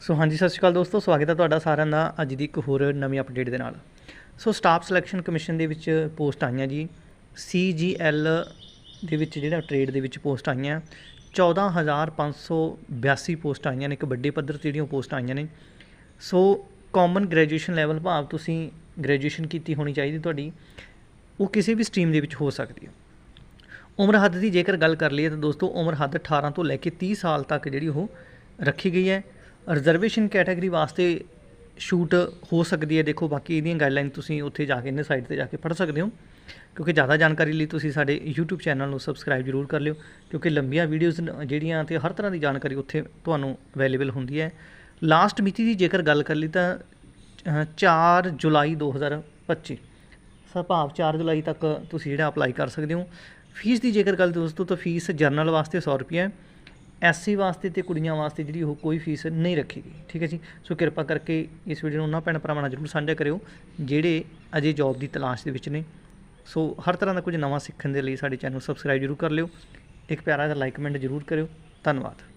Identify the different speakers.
Speaker 1: ਸੋ ਹਾਂਜੀ, ਸਤਿ ਸ਼੍ਰੀ ਅਕਾਲ ਦੋਸਤੋ, ਸਵਾਗਤ ਹੈ ਤੁਹਾਡਾ ਸਾਰਿਆਂ ਦਾ ਅੱਜ ਦੀ ਇੱਕ ਹੋਰ ਨਵੀਂ ਅਪਡੇਟ ਦੇ ਨਾਲ। ਸੋ ਸਟਾਫ ਸਿਲੈਕਸ਼ਨ ਕਮਿਸ਼ਨ ਦੇ ਵਿੱਚ ਪੋਸਟ ਆਈਆਂ ਜੀ। CGL ਦੇ ਵਿੱਚ ਜਿਹੜਾ ਟ੍ਰੇਡ ਦੇ ਵਿੱਚ ਪੋਸਟ ਆਈਆਂ 14582 ਪੋਸਟ ਆਈਆਂ ਨੇ, ਇੱਕ ਵੱਡੇ ਪੱਧਰ ਤੇ ਜਿਹੜੀਆਂ ਪੋਸਟ ਆਈਆਂ ਨੇ। ਸੋ ਕਾਮਨ ਗ੍ਰੈਜੂਏਸ਼ਨ ਲੈਵਲ ਭਾਵ ਤੁਸੀਂ ਗ੍ਰੈਜੂਏਸ਼ਨ ਕੀਤੀ ਹੋਣੀ ਚਾਹੀਦੀ ਤੁਹਾਡੀ, ਉਹ ਕਿਸੇ ਵੀ ਸਟਰੀਮ ਦੇ ਵਿੱਚ ਹੋ ਸਕਦੀ ਹੈ। ਉਮਰ ਹੱਦ ਦੀ ਜੇਕਰ ਗੱਲ ਕਰ ਲਈਏ ਤਾਂ ਦੋਸਤੋ, ਉਮਰ ਹੱਦ 18 ਤੋਂ ਲੈ ਕੇ 30 ਸਾਲ ਤੱਕ ਜਿਹੜੀ ਉਹ ਰੱਖੀ ਗਈ ਹੈ। ਰਿਜ਼ਰਵੇਸ਼ਨ ਕੈਟਾਗਰੀ ਵਾਸਤੇ ਸ਼ੂਟ ਹੋ ਸਕਦੀ ਹੈ। ਦੇਖੋ ਬਾਕੀ ਇਹਦੀਆਂ ਗਾਈਡਲਾਈਨ ਤੁਸੀਂ ਉੱਥੇ ਜਾ ਕੇ ਇਹਨੇ ਸਾਈਟ ਤੇ ਜਾ ਕੇ ਪੜ੍ਹ ਸਕਦੇ ਹੋ। ਕਿਉਂਕਿ ਜ਼ਿਆਦਾ ਜਾਣਕਾਰੀ ਲਈ ਤੁਸੀਂ ਸਾਡੇ YouTube ਚੈਨਲ ਨੂੰ ਸਬਸਕ੍ਰਾਈਬ ਜ਼ਰੂਰ ਕਰ ਲਿਓ ਕਿਉਂਕਿ ਲੰਬੀਆਂ ਵੀਡੀਓਜ਼ ਜਿਹੜੀਆਂ ਤੇ ਹਰ ਤਰ੍ਹਾਂ ਦੀ ਜਾਣਕਾਰੀ ਉੱਥੇ ਤੁਹਾਨੂੰ ਅਵੇਲੇਬਲ ਹੁੰਦੀ ਹੈ। ਲਾਸਟ ਮਿਤੀ ਦੀ ਜੇਕਰ ਗੱਲ ਕਰ ਲਈ ਤਾਂ ਅ, 4 ਜੁਲਾਈ 2025 ਸੁਭਾਵ 4 ਜੁਲਾਈ ਤੱਕ ਤੁਸੀਂ ਜਿਹੜਾ ਅਪਲਾਈ ਕਰ ਸਕਦੇ ਹੋ। ਫੀਸ ਦੀ ਜੇਕਰ ਗੱਲ ਦੋਸਤੋ ਤਾਂ ਫੀਸ ਜਰਨਲ ਵਾਸਤੇ 100 ਰੁਪਏ ਹੈ। ਐਸਸੀ ਵਾਸਤੇ ਤੇ ਕੁੜੀਆਂ ਵਾਸਤੇ ਜਿਹੜੀ ਉਹ ਕੋਈ ਫੀਸ ਨਹੀਂ ਰੱਖੀ ਗਈ ਠੀਕ ਹੈ ਜੀ? ਸੋ ਕਿਰਪਾ ਕਰਕੇ ਇਸ ਵੀਡੀਓ ਨੂੰ ਉਹਨਾਂ ਭੈਣ ਭਰਾਵਾਂ ਨਾਲ ਜ਼ਰੂਰ ਸਾਂਝਾ ਕਰਿਓ, ਜਿਹੜੇ ਅਜੇ ਜੌਬ ਦੀ ਤਲਾਸ਼ ਦੇ ਵਿੱਚ ਨੇ। ਸੋ ਹਰ ਤਰ੍ਹਾਂ ਦਾ ਕੁਝ ਨਵਾਂ ਸਿੱਖਣ ਦੇ ਲਈ ਸਾਡੇ ਚੈਨਲ ਨੂੰ ਸਬਸਕ੍ਰਾਈਬ ਜ਼ਰੂਰ ਕਰ ਲਿਓ। ਇੱਕ ਪਿਆਰਾ ਜਿਹਾ ਲਾਈਕ ਕਮੈਂਟ ਜ਼ਰੂਰ ਕਰਿਓ। ਧੰਨਵਾਦ।